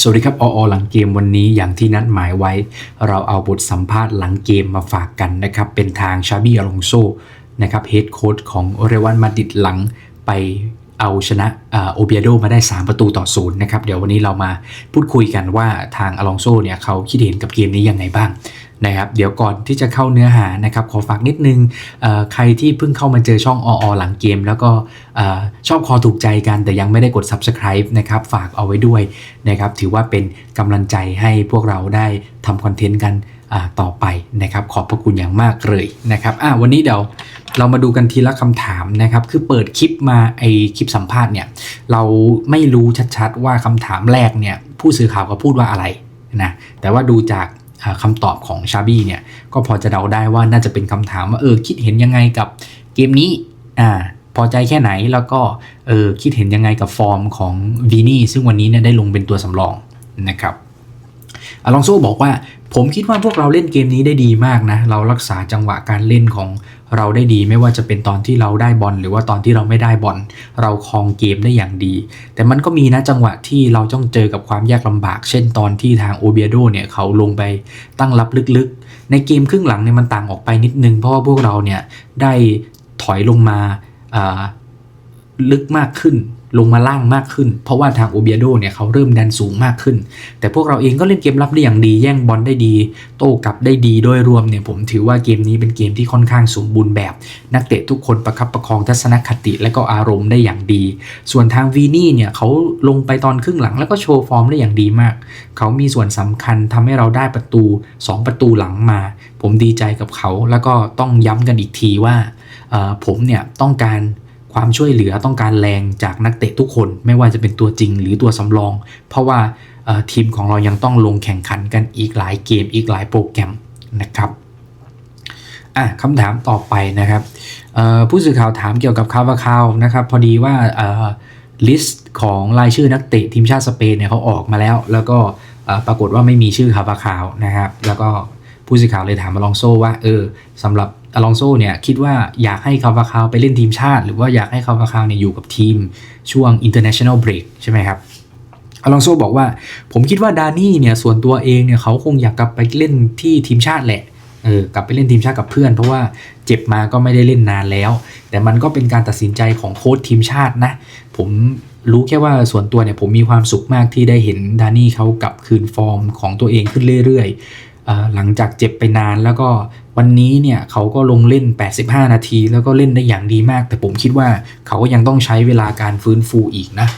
สวัสดีครับ ออหลังเกมวันนี้อย่างที่นัดหมายไว้ เราเอาบทสัมภาษณ์หลังเกมมาฝากกันนะครับ เป็นทางชาบี้อลองโซนะครับเฮดโค้ชของเรวันมาดิดหลังไปเอาชนะโอเบียโดมาได้ 3 ประตูต่อศูนย์นะครับ เดี๋ยววันนี้เรามาพูดคุยกันว่าทางอลองโซเนี่ยเขาคิดเห็นกับเกมนี้ยังไงบ้าง นะครับเดี๋ยวก่อนที่จะเข้าเนื้อหานะครับขอฝากนิดนึงใครที่เพิ่งเข้ามาเจอช่องออหลังเกม แล้วก็ชอบคอถูกใจกันแต่ยังไม่ได้กด Subscribe นะครับฝากเอาไว้ด้วยนะครับถือว่าเป็นกำลังใจให้พวกเราได้ทำคอนเทนต์กันต่อไปนะครับขอบพระคุณอย่างมากเลยนะครับวันนี้เดี๋ยวเรามาดูกันทีละคำถามนะครับ คือเปิดคลิปมาไอคลิปสัมภาษณ์เนี่ยเราไม่รู้ชัดๆว่าคำถามแรกเนี่ยผู้สื่อข่าวเขาพูดว่าอะไรนะแต่ว่าดูจาก คำตอบของชาบี้เนี่ยก็พอจะเดาได้ว่าน่าจะเป็นคำถามว่าเออคิดเห็นยังไงกับเกมนี้อ่าพอใจแค่ไหนแล้วก็เออคิดเห็นยังไงกับฟอร์มของวีนี่ซึ่งวันนี้เนี่ยได้ลงเป็นตัวสำรองนะครับ อลองโซบอกว่า ผมคิดว่าพวกเราเล่นเกมนี้ได้ดีมากนะ เรารักษาจังหวะการเล่นของเราได้ดี ไม่ว่าจะเป็นตอนที่เราได้บอลหรือว่าตอนที่เราไม่ได้บอลเราครองเกมได้อย่างดี แต่มันก็มีนะจังหวะที่เราต้องเจอกับความยากลำบาก เช่นตอนที่ทางโอเบียโดเนี่ยเขาลงไปตั้งรับลึกๆ ในเกมครึ่งหลังเนี่ยมันต่างออกไปนิดนึง เพราะว่าพวกเราเนี่ยได้ถอยลงมาลึกมากขึ้น ลงมาล่างมากขึ้น เพราะว่าทางโอเบียโดเนี่ยเขาเริ่มดันสูงมากขึ้น แต่พวกเราเองก็เล่นเกมรับได้อย่างดีแย่งบอลได้ดี โต้กลับได้ดีโดยรวมเนี่ยผมถือว่าเกมนี้เป็นเกมที่ค่อนข้างสมบูรณ์แบบ นักเตะทุกคนประคับประคองทัศนคติและก็อารมณ์ได้อย่างดี ส่วนทางวีนี่เนี่ยเขาลงไปตอนครึ่งหลังแล้วก็โชว์ฟอร์มได้อย่างดีมาก เขามีส่วนสำคัญทำให้เราได้ประตู 2 ประตูหลังมา ผมดีใจกับเขาแล้วก็ต้องย้ำกันอีกทีว่าผมเนี่ยต้องการ ความช่วยเหลือต้องการแรงจากนักเตะทุกคน ไม่ว่าจะเป็นตัวจริงหรือตัวสำรอง เพราะว่าทีมของเรายังต้องลงแข่งขันกันอีกหลายเกมอีกหลายโปรแกรมนะครับอะคำถามต่อไปนะครับผู้สื่อข่าวถามเกี่ยวกับคาวาคาวนะครับ พอดีว่าลิสต์ของรายชื่อนักเตะทีมชาติสเปนเนี่ยเขาออกมาแล้ว แล้วก็ปรากฏว่าไม่มีชื่อคาวาคาวนะครับ แล้วก็ผู้สื่อข่าวเลยถามอลองโซว่าเออสำหรับ อลองโซเนี่ยคิดว่าอยากให้คาวาคาวไปเล่นทีมชาติ หรือว่าอยากให้คาวาคาวเนี่ยอยู่กับทีมช่วง international break ใช่ไหมครับอลองโซบอกว่า ผมคิดว่าดานี่เนี่ยส่วนตัวเองเนี่ยเขาคงอยากกลับไปเล่นที่ทีมชาติแหละเออกลับไปเล่นทีมชาติกับเพื่อน เพราะว่าเจ็บมาก็ไม่ได้เล่นนานแล้ว แต่มันก็เป็นการตัดสินใจของโค้ชทีมชาตินะ ผมรู้แค่ว่าส่วนตัวเนี่ยผมมีความสุขมากที่ได้เห็นดานี่เขากลับคืนฟอร์มของตัวเองขึ้นเรื่อยๆออหลังจากเจ็บไปนานแล้วก็ วันนี้เนี่ยเขาก็ลงเล่น 85 นาที แล้วก็เล่นได้อย่างดีมาก แต่ผมคิดว่าเขาก็ยังต้องใช้เวลาการฟื้นฟูอีกนะ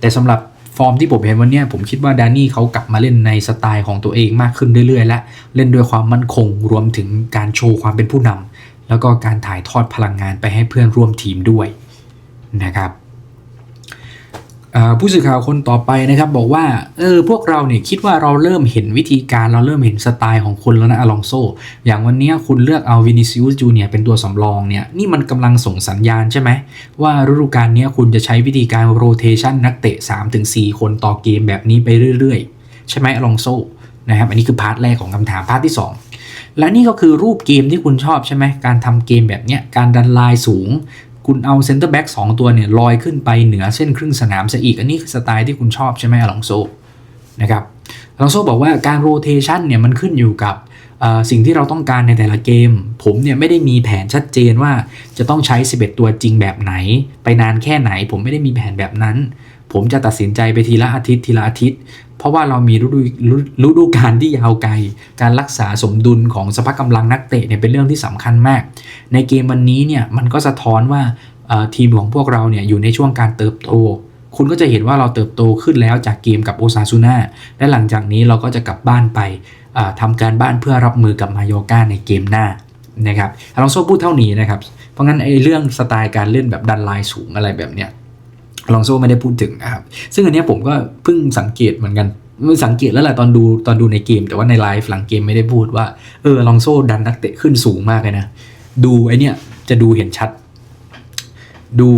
แต่สำหรับฟอร์มที่ผมเห็นวันนี้ผมคิดว่าดานี่เขากลับมาเล่นในสไตล์ของตัวเองมากขึ้นเรื่อยๆ และเล่นด้วยความมั่นคงรวมถึงการโชว์ความเป็นผู้นำแล้วก็การถ่ายทอดพลังงานไปให้เพื่อนร่วมทีมด้วยนะครับ ผู้สื่อข่าวคนต่อไปนะครับบอกว่าเออพวกเราเนี่ยคิดว่าเราเริ่มเห็นวิธีการเราเริ่มเห็นสไตล์ของคุณแล้วนะอลองโซอย่างวันนี้คุณเลือกเอาวินิซิอุสจูเนียเป็นตัวสำรองเนี่ยนี่มันกำลังส่งสัญญาณใช่ไหม ว่าฤดูกาลนี้คุณจะใช้วิธีการโรเทชันนักเตะ 3-4 คนต่อเกมแบบนี้ไปเรื่อยๆ ใช่ไหมอลองโซนะครับอันนี้คือพาร์ทแรกของคำถามพาร์ทที่ 2 และนี่ก็คือรูปเกมที่คุณชอบใช่ไหมการทำเกมแบบเนี้ยการดันไลน์สูง คุณเอาเซนเตอร์แบ็กสองตัวเนี่ยลอยขึ้นไปเหนือเส้นครึ่งสนามซะอีก อันนี้คือสไตล์ที่คุณชอบใช่ไหมอลองโซนะครับอลองโซบอกว่าการโรเทชันเนี่ยมันขึ้นอยู่กับสิ่งที่เราต้องการในแต่ละเกม ผมเนี่ยไม่ได้มีแผนชัดเจนว่าจะต้องใช้ 11 ตัวจริงแบบไหน ไปนานแค่ไหน ผมไม่ได้มีแผนแบบนั้น ผมจะตัดสินใจไปทีละอาทิตย์ทีละอาทิตย์ เพราะว่าเรามีฤดูฤดูกาลที่ยาวไกล การรักษาสมดุลของสภาพกำลังนักเตะเนี่ยเป็นเรื่องที่สำคัญมาก ในเกมวันนี้เนี่ยมันก็สะท้อนว่าทีมของพวกเราเนี่ยอยู่ในช่วงการเติบโต คุณก็จะเห็นว่าเราเติบโตขึ้นแล้วจากเกมกับโอซาซูน่าและหลังจากนี้เราก็จะกลับบ้านไปอ่าทำการบ้านเพื่อรับมือกับมาโยกาในเกมหน้านะครับลองโซพูดเท่านี้นะครับ เพราะงั้นไอ้เรื่องสไตล์การเล่นแบบดันไลน์สูงอะไรแบบเนี้ย ลองโซไม่ได้พูดถึงนะครับ ซึ่งอันนี้ผมก็เพิ่งสังเกตเหมือนกันสังเกตแล้วแหละตอนดูตอนดูในเกม แต่ว่าในไลฟ์หลังเกมไม่ได้พูดว่าเออลองโซดันนักเตะขึ้นสูงมากเลยนะ ดูไอเนี้ยจะดูเห็นชัด ดู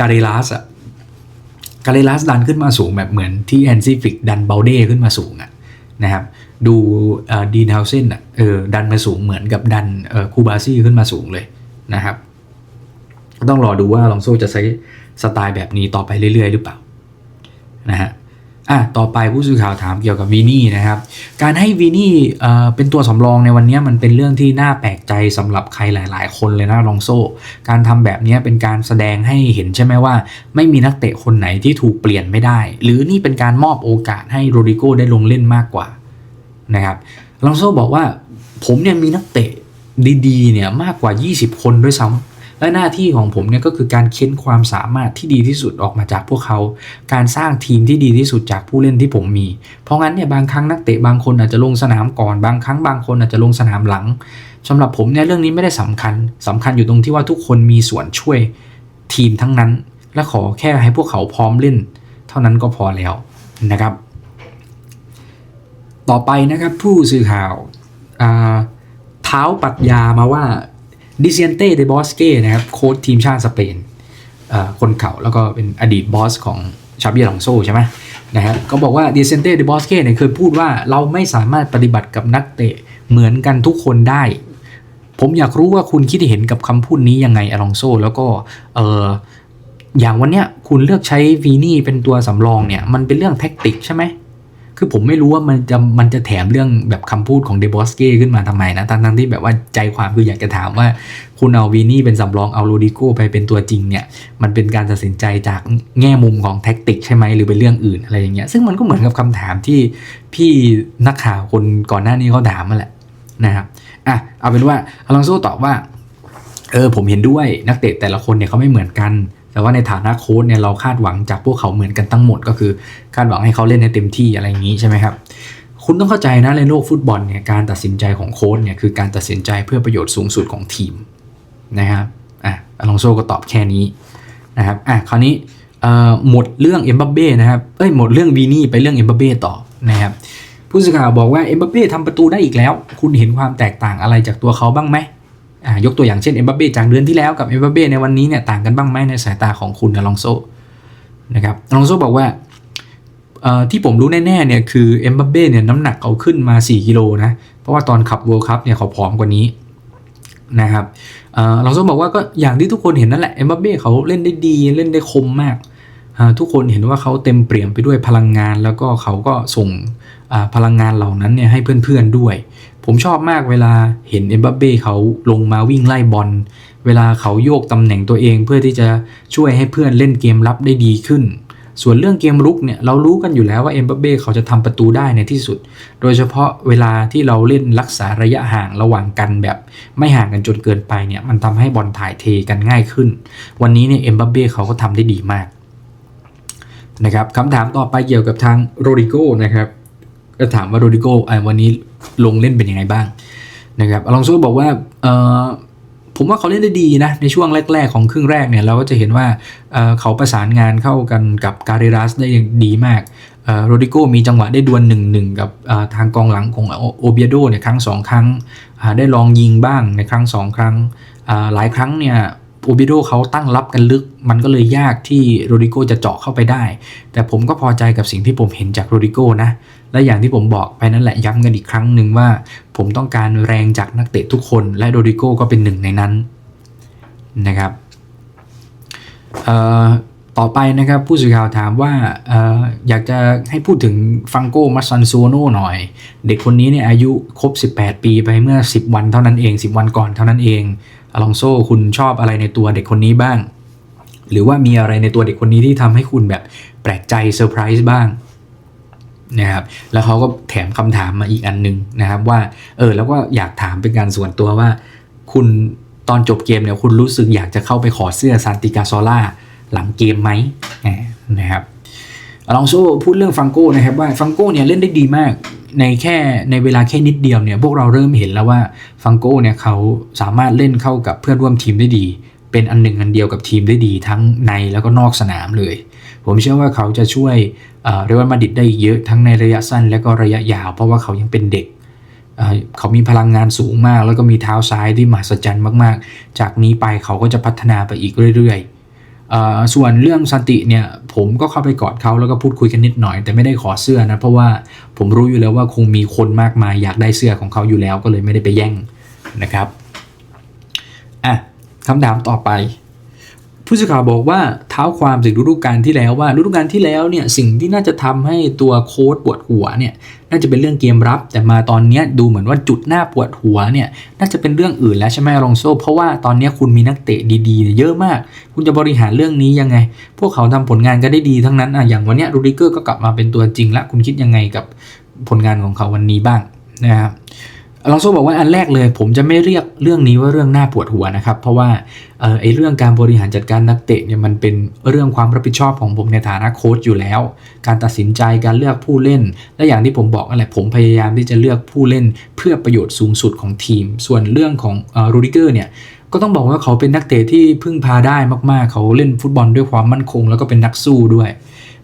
การิลัสอะการิลัสดันขึ้นมาสูงแบบเหมือนที่แอนซิฟิกดันเบลเด้ขึ้นมาสูงอะนะครับ ดูดีนเฮาเซนอะเออดันมาสูงเหมือนกับดันคูบาซี่ขึ้นมาสูงเลยนะครับ ต้องรอดูว่าลองโซจะใช้สไตล์แบบนี้ต่อไปเรื่อยๆ หรือเปล่านะฮะอะต่อไปผู้สื่อข่าวถามเกี่ยวกับวีนี่นะครับ การให้วีนี่เอ่อเป็นตัวสำรองในวันนี้มันเป็นเรื่องที่น่าแปลกใจสำหรับใครหลาย ๆ คนเลยนะลองโซ่ การทำแบบนี้เป็นการแสดงให้เห็นใช่ไหมว่า ไม่มีนักเตะคนไหนที่ถูกเปลี่ยนไม่ได้ หรือนี่เป็นการมอบโอกาสให้โรดิโก้ได้ลงเล่นมากกว่านะครับลองโซ่บอกว่าผมเนี่ยมีนักเตะดี ๆ เนี่ยมากกว่า 20 คนด้วยซ้ำ และหน้าที่ของผมเนี่ยก็คือการเค้นความสามารถที่ดีที่สุดออกมาจากพวกเขา การสร้างทีมที่ดีที่สุดจากผู้เล่นที่ผมมี เพราะงั้นเนี่ยบางครั้งนักเตะบางคนอาจจะลงสนามก่อนบางครั้งบางคนอาจจะลงสนามหลังสำหรับผมเนี่ยเรื่องนี้ไม่ได้สำคัญสำคัญอยู่ตรงที่ว่าทุกคนมีส่วนช่วยทีมทั้งนั้น และขอแค่ให้พวกเขาพร้อมเล่น เท่านั้นก็พอแล้วนะครับ ต่อไปนะครับผู้สื่อข่าวเท้าปัดยามาว่า ดิเซียนเต้เดบอสเก้นะครับโค้ชทีมชาติสเปนคนเก่าแล้วก็เป็นอดีตบอสของชาบิอลองโซใช่ไหมนะครับก็บอกว่าดิเซนเต้เดบอสเก้เนี่ยเคยพูดว่าเราไม่สามารถปฏิบัติกับนักเตะเหมือนกันทุกคนได้ ผมอยากรู้ว่าคุณคิดเห็นกับคำพูดนี้ยังไงอลองโซแล้วก็เอออย่างวันเนี้ยคุณเลือกใช้วีนี่เป็นตัวสำรองเนี่ยมันเป็นเรื่องแท็กติกใช่ไหม คือผมไม่รู้ว่ามันจะมันจะแถมเรื่องแบบคำพูดของเดบอสเก้ขึ้นมาทำไมนะทั้งๆที่แบบว่าใจความคืออยากจะถามว่า คุณเอาวีนี่เป็นสำรองเอาโรดิโกไปเป็นตัวจริงเนี่ย มันเป็นการตัดสินใจจากแง่มุมของแท็กติกใช่ไหมหรือเป็นเรื่องอื่นอะไรอย่างเงี้ยซึ่งมันก็เหมือนกับคำถามที่พี่นักข่าวคนก่อนหน้านี้เขาถามมาแหละนะครับอะเอาเป็นว่าอลองโซตอบว่าเออผมเห็นด้วยนักเตะแต่ละคนเนี่ยเขาไม่เหมือนกัน แต่ว่าในฐานะโค้ชเนี่ยเราคาดหวังจากพวกเขาเหมือนกันทั้งหมด ก็คือคาดหวังให้เขาเล่นให้เต็มที่อะไรอย่างนี้ใช่ไหมครับคุณต้องเข้าใจนะในโลกฟุตบอลเนี่ยการตัดสินใจของโค้ชเนี่ยคือการตัดสินใจเพื่อประโยชน์สูงสุดของทีมนะครับอะอลองโซก็ตอบแค่นี้นะครับอะคราวนี้หมดเรื่องเอ็มบัปเบ้นะครับเอ้ยหมดเรื่องวีนี่ไปเรื่องเอ็มบัปเบ้ต่อนะครับผู้สื่อข่าวบอกว่าเอ็มบัปเบ้ทำประตูได้อีกแล้ว คุณเห็นความแตกต่างอะไรจากตัวเขาบ้างไหม ยกตัวอย่างเช่นเอ็มบัปเบ้จากเดือนที่แล้วกับเอ็มบัปเบ้ในวันนี้เนี่ยต่างกันบ้างไหมในสายตาของคุณอลองโซนะครับอลองโซบอกว่าที่ผมรู้แน่ๆเนี่ยคือเอ็มบัปเบ้เนี่ยน้ำหนักเขาขึ้นมา 4 กิโลนะ เพราะว่าตอนขับ World Cup เนี่ยเขาผอมกว่านี้นะครับเอ่อเราต้องบอกว่าก็อย่างที่ทุกคนเห็นนั่นแหละเอ็มบัปเบ้เขาเล่นได้ดีเล่นได้คมมาก ทุกคนเห็นว่าเขาเต็มเปี่ยมไปด้วยพลังงาน แล้วก็เขาก็ส่งพลังงานเหล่านั้นเนี่ยให้เพื่อนๆด้วย ผมชอบมากเวลาเห็นเอ็มบัปเบ้เขาลงมาวิ่งไล่บอล เวลาเขาโยกตำแหน่งตัวเองเพื่อที่จะช่วยให้เพื่อนเล่นเกมรับได้ดีขึ้น ส่วนเรื่องเกมรุกเนี่ยเรารู้กันอยู่แล้วว่าเอ็มบัปเบ้เขาจะทำประตูได้ในที่สุด โดยเฉพาะเวลาที่เราเล่นรักษาระยะห่างระหว่างกันแบบ ไม่ห่างกันจนเกินไปเนี่ยมันทำให้บอลถ่ายเทกันง่ายขึ้น วันนี้เนี่ยเอ็มบัปเบ้เขาก็ทำได้ดีมากนะครับคำถามต่อไปเกี่ยวกับทางโรดิโกนะครับ ก็ถามว่าโรดิโกอะวันนี้ลงเล่นเป็นยังไงบ้างนะครับอลองโซบอกว่าเออผมว่าเขาเล่นได้ดีนะ ในช่วงแรก ๆ ของครึ่งแรกเนี่ยเราก็จะเห็นว่าเเขาประสานงานเข้ากันกับการิรัสได้อย่างดีมากโรดิโกมีจังหวะได้ดวลหนึ่งหนึ่งกับทางกองหลังของโอเบียโดเนี่ยครั้งสองครั้ง ได้ลองยิงบ้างในครั้งสองครั้งหลายครั้งเนี่ย โอบียโดเขาตั้งรับกันลึก มันก็เลยยากที่โรดิโกจะเจาะเข้าไปได้ แต่ผมก็พอใจกับสิ่งที่ผมเห็นจากโรดิโกนะ และอย่างที่ผมบอกไปนั่นแหละย้ำกันอีกครั้งหนึ่งว่า ผมต้องการแรงจากนักเตะทุกคน และโรดิโกก็เป็นหนึ่งในนั้นนะครับต่อไปนะครับผู้สื่อข่าวถามว่าอออยากจะให้พูดถึงฟังโกมัสซันซูโนหน่อย เด็กคนนี้เนี่ยอายุครบ 18 ปีไปเมื่อ 10 วันเท่านั้นเอง 10 วันก่อนเท่านั้นเอง อลองโซคุณชอบอะไรในตัวเด็กคนนี้บ้าง หรือว่ามีอะไรในตัวเด็กคนนี้ที่ทำให้คุณแบบแปลกใจเซอร์ไพรส์บ้างนะครับแล้วเขาก็แถมคำถามมาอีกอันหนึงนะครับว่าเออแล้วก็อยากถามเป็นการส่วนตัวว่า คุณตอนจบเกมเนี่ยคุณรู้สึกอยากจะเข้าไปขอเสื้อซานติกาโซล่าหลังเกมไหมนะครับ อลองโซพูดเรื่องฟังโก้นะครับว่าฟังโก้เนี่ยเล่นได้ดีมากในแค่ในเวลาแค่นิดเดียวเนี่ยพวกเราเริ่มเห็นแล้วว่าฟังโก้เนี่ยเขาสามารถเล่นเข้ากับเพื่อนร่วมทีมได้ดี เป็นอันหนึ่งอันเดียวกับทีมได้ดี ทั้งในแล้วก็นอกสนามเลย ผมเชื่อว่าเขาจะช่วยเรอัลมาดริดได้เยอะทั้งในระยะสั้นและก็ระยะยาว เพราะว่าเขายังเป็นเด็กเขามีพลังงานสูงมาก แล้วก็มีเท้าซ้ายที่มหัศจรรย์มาก ๆ จากนี้ไปเขาก็จะพัฒนาไปอีกเรื่อย ๆ ส่วนเรื่องสันติเนี่ยผมก็เข้าไปกอดเขาแล้วก็พูดคุยกันนิดหน่อย แต่ไม่ได้ขอเสื้อนะเพราะว่าผมรู้อยู่แล้วว่าคงมีคนมากมายอยากได้เสื้อของเขาอยู่แล้วก็เลยไม่ได้ไปแย่งนะครับอะคำถามต่อไป ผู้สื่อข่าวบอกว่าเท้าความถึงฤดูกาลที่แล้วว่าฤดูกาลที่แล้วเนี่ยสิ่งที่น่าจะทำให้ตัวโค้ดปวดหัวเนี่ย น่าจะเป็นเรื่องเกมรับ แต่มาตอนนี้ดูเหมือนว่าจุดหน้าปวดหัวเนี่ยน่าจะเป็นเรื่องอื่นแล้วใช่ไหมอลองโซเพราะว่าตอนนี้คุณมีนักเตะดีๆเยอะมาก คุณจะบริหารเรื่องนี้ยังไง พวกเขาทำผลงานก็ได้ดีทั้งนั้นอะอย่างวันนี้รูดิเกอร์ก็กลับมาเป็นตัวจริงละคุณคิดยังไงกับผลงานของเขาวันนี้บ้างนะครับ อลองโซบอกว่าอันแรกเลย ผมจะไม่เรียกเรื่องนี้ว่าเรื่องหน่าปวดหัวนะครับ เพราะว่าเออไอเรื่องการบริหารจัดการนักเตะเนี่ยมันเป็นเรื่องความรับผิดชอบของผมในฐานะโค้ชอยู่แล้ว การตัดสินใจการเลือกผู้เล่น และอย่างที่ผมบอกนั่นแหละผมพยายามที่จะเลือกผู้เล่นเพื่อประโยชน์สูงสุดของทีม ส่วนเรื่องของรูดิเกอร์เนี่ยก็ต้องบอกว่าเขาเป็นนักเตะที่พึ่งพาได้มากๆ เขาเล่นฟุตบอลด้วยความมั่นคง แล้วก็เป็นนักสู้ด้วย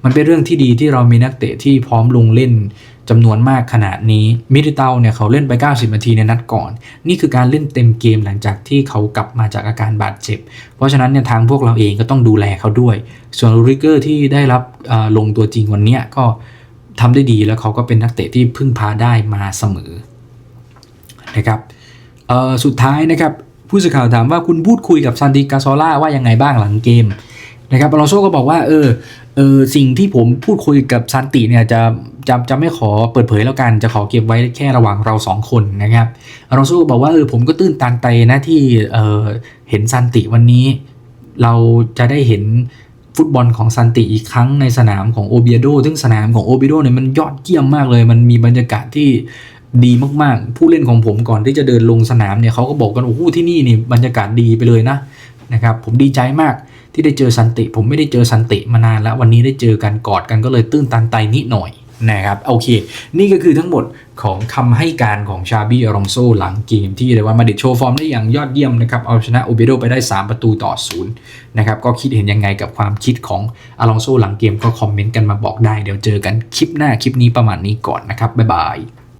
มันเป็นเรื่องที่ดีที่เรามีนักเตะที่พร้อมลงเล่น จำนวนมากขนาดนี้ มิริเตาเนี่ยเขาเล่นไป 90 นาทีในนัดก่อน นี่คือการเล่นเต็มเกมหลังจากที่เขากลับมาจากอาการบาดเจ็บ เพราะฉะนั้นเนี่ยทางพวกเราเองก็ต้องดูแลเขาด้วย ส่วนรูริเกอร์ที่ได้รับลงตัวจริงวันนี้ก็ทำได้ดีแล้วเขาก็เป็นนักเตะที่พึ่งพาได้มาเสมอนะครับสุดท้ายนะครับผู้สื่อข่าวถามว่าคุณพูดคุยกับซานติกาโซล่าว่ายังไงบ้างหลังเกมนะครับอลองโซก็บอกว่าเออเออสิ่งที่ผมพูดคุยกับซันติเนี่ยจะ จะจะไม่ขอเปิดเผยแล้วกันจะขอเก็บไว้แค่ระหว่างเราสองคนนะครับอลองโซก็บอกว่าเออผมก็ตื้นตันใจนะที่เออเห็นซันติวันนี้ เราจะได้เห็นฟุตบอลของซันติอีกครั้งในสนามของโอเบียโดซึ่งสนามของโอเบียโดเนี่ยมันยอดเยี่ยมมากเลย มันมีบรรยากาศที่ดีมากๆ ผู้เล่นของผมก่อนที่จะเดินลงสนามเนี่ยเขาก็บอกกันโอ้โหที่นี่นี่บรรยากาศดีไปเลยนะนะครับผมดีใจมากที่ได้เจอสันติ ผมไม่ได้เจอสันติมานานแล้ววันนี้ได้เจอกันกอดกันก็เลยตื้นตันใจนิดหน่อย นะครับโอเค นี่ก็คือทั้งหมดของคำให้การของชาบี้อารองโซหลังเกมที่เรียกว่ามาดิโชว์ฟอร์มได้อย่างยอดเยี่ยมนะครับ เอาชนะโอเบโดไปได้ 3 ประตูต่อศูนย์นะครับ ก็คิดเห็นยังไงกับความคิดของอารองโซหลังเกมก็คอมเมนต์กันมาบอกได้ เดี๋ยวเจอกันคลิปหน้าคลิปนี้ประมาณนี้ก่อนนะครับ บ๊ายบาย